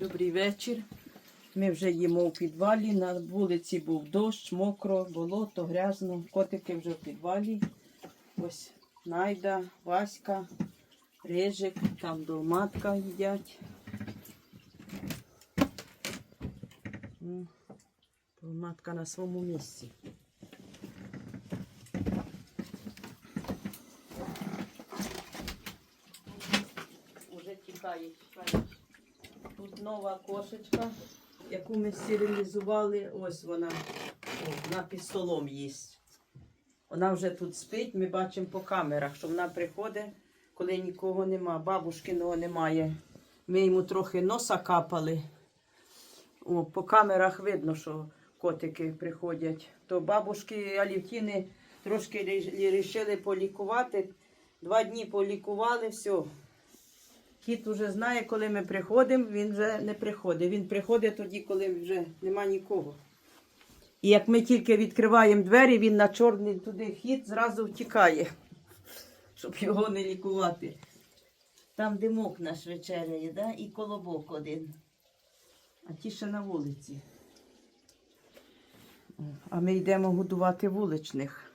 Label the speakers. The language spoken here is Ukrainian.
Speaker 1: Добрий вечір. Ми вже їмо в підвалі. На вулиці був дощ, мокро, болото, грязно. Котики вже в підвалі. Ось Найда, Васька, Рижик, там долматка їдять. Долматка на своєму місці. Уже тікає, тікає. Тут нова кошечка, яку ми стерилізували. Ось вона О, вона під столом їсть. Вона вже тут спить, ми бачимо по камерах, що вона приходить, коли нікого нема, бабушкиного немає. Ми йому трохи носа капали. О, по камерах видно, що котики приходять. То бабушки Алівтіни трошки вирішили полікувати. Два дні полікували, все. Кіт вже знає, коли ми приходимо, він вже не приходить. Він приходить тоді, коли вже нема нікого. І як ми тільки відкриваємо двері, він на чорний туди хід зразу втікає, щоб його не лікувати. Там димок наш вечеряє, да? і колобок один. А ті ще на вулиці. А ми йдемо годувати вуличних.